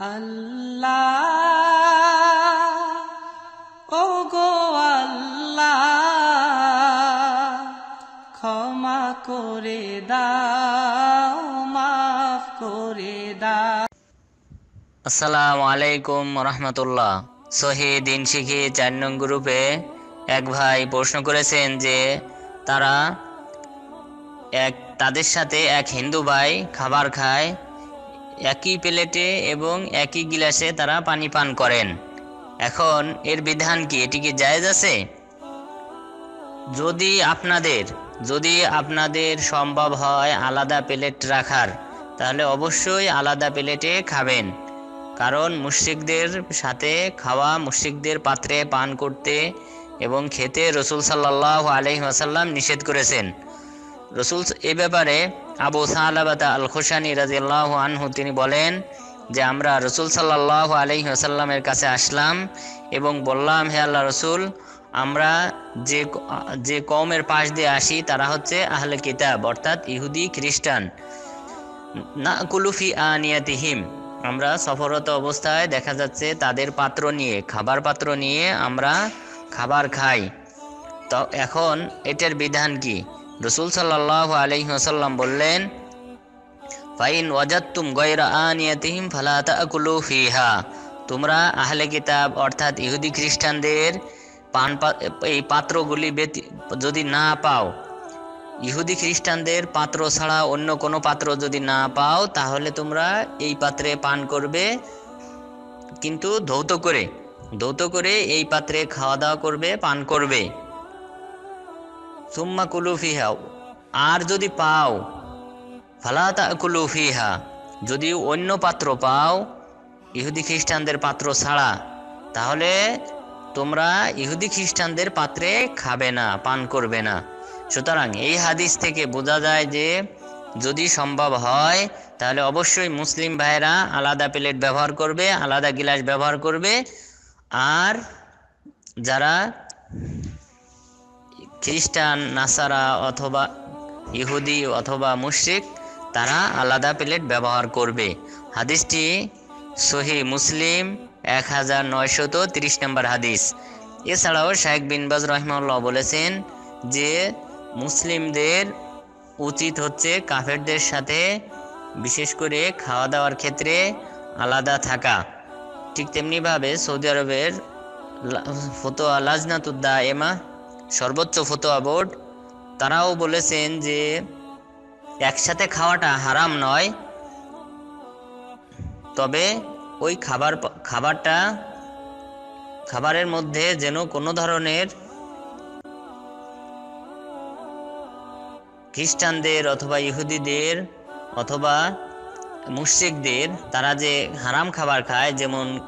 আল্লাহ ও গো আল্লাহ, ক্ষমা করে দাও, মাফ করে দাও। আসসালামু আলাইকুম রহমতুল্লাহ। সহি দিন শিখি চার নং গ্রুপে এক ভাই প্রশ্ন করেছেন যে তারা এক, তাদের সাথে এক হিন্দু ভাই খাবার খায় একই প্লেটে এবং একই গিলাসে তারা পানি পান করেন। এখন এর বিধান কি? এটি কি জায়েজ আছে? যদি আপনাদের যদি আপনাদের সম্ভব হয় আলাদা প্লেট রাখার, তাহলে অবশ্যই আলাদা প্লেটে খাবেন। কারণ মুশ্রিকদের সাথে খাওয়া মুশ্রিকদের পাত্রে পান করতে এবং খেতে রসুল সাল্লাহ আলহি আসাল্লাম নিষেধ করেছেন। রসুল এ ব্যাপারে আবু সাহালাবাতা আল খোসানি রাজিয়াল্লাহ আনহু, তিনি বলেন যে, আমরা রসুল সাল্লাহ আলহি আসাল্লামের কাছে আসলাম এবং বললাম, হে আল্লাহ রসুল, আমরা যে যে কমের পাশ দিয়ে আসি, তারা হচ্ছে আহলে কিতাব, অর্থাৎ ইহুদি খ্রিস্টান। না কুলুফি আনিয়াতিহিম, আমরা সফরত অবস্থায় দেখা যাচ্ছে তাদের পাত্র নিয়ে, খাবার পাত্র নিয়ে আমরা খাবার খাই। তো এখন এটার বিধান কি? রসুল সাল্লাহ আলহিহাসাল্লাম বললেন, ফাইন ওয়াজাত্তুম গয়রা আনিয়াতিহিম ফালা তাকুলু ফিহা। তোমরা আহলে কিতাব অর্থাৎ ইহুদি খ্রিস্টানদের পান এই পাত্রগুলি যদি না পাও, ইহুদি খ্রিস্টানদের পাত্র ছাড়া অন্য কোনো পাত্র যদি না পাও, তাহলে তোমরা এই পাত্রে পান করবে, কিন্তু ধৌত করে ধৌত করে এই পাত্রে খাওয়া দাওয়া করবে, পান করবে। সুম্মা কুলুফিহা আর যদি পাও ফালাতা কুলুফিহা যদি অন্য পাত্র পাও, ইহুদি খ্রিস্টানদের পাত্র ছাড়া, তাহলে তোমরা ইহুদি খ্রিস্টানদের পাত্রে খাবে না, পান করবে না। সুতরাং এই হাদিস থেকে বোঝা যায় যে, যদি সম্ভব হয়, তাহলে অবশ্যই মুসলিম ভাইরা আলাদা প্লেট ব্যবহার করবে, আলাদা গিলাস ব্যবহার করবে। আর যারা খ্রিস্টান, নাসারা অথবা ইহুদি অথবা মুশ্রিক, তারা আলাদা প্লেট ব্যবহার করবে। হাদিসটি সহি মুসলিম এক হাজার নয়শত তিরিশ নম্বর হাদিস। এছাড়াও শাহেক বিনবাজ রহমাল্লাহ বলেছেন যে, মুসলিমদের উচিত হচ্ছে কাফেরদের সাথে বিশেষ করে খাওয়া দাওয়ার ক্ষেত্রে আলাদা থাকা। ঠিক তেমনিভাবে সৌদি আরবের ফতোয়া লাজনাতুদ্দা এমা সর্বোচ্চ ফতোয়া বোর্ড, তারাও বলেছেন যে একসাথে খাওয়াটা হারাম নয়। তবে ওই খাবার খাবারটা, খাবারের মধ্যে যেন কোনো ধরনের খ্রিস্টানদের অথবা ইহুদিদের অথবা মুশ্রিকদের, তারা যে হারাম খাবার খায়, যেমন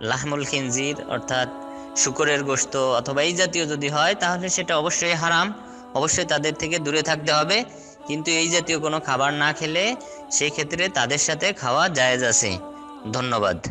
লাহমুল খিনজির, অর্থাৎ শুকরের গোস্ত অথবা এই জাতীয় যদি হয়, তাহলে সেটা অবশ্যই হারাম। অবশ্যই তাদের থেকে দূরে থাকতে হবে। কিন্তু এই জাতীয় কোনো খাবার না খেলে সেক্ষেত্রে তাদের সাথে খাওয়া জায়েজ আছে। ধন্যবাদ।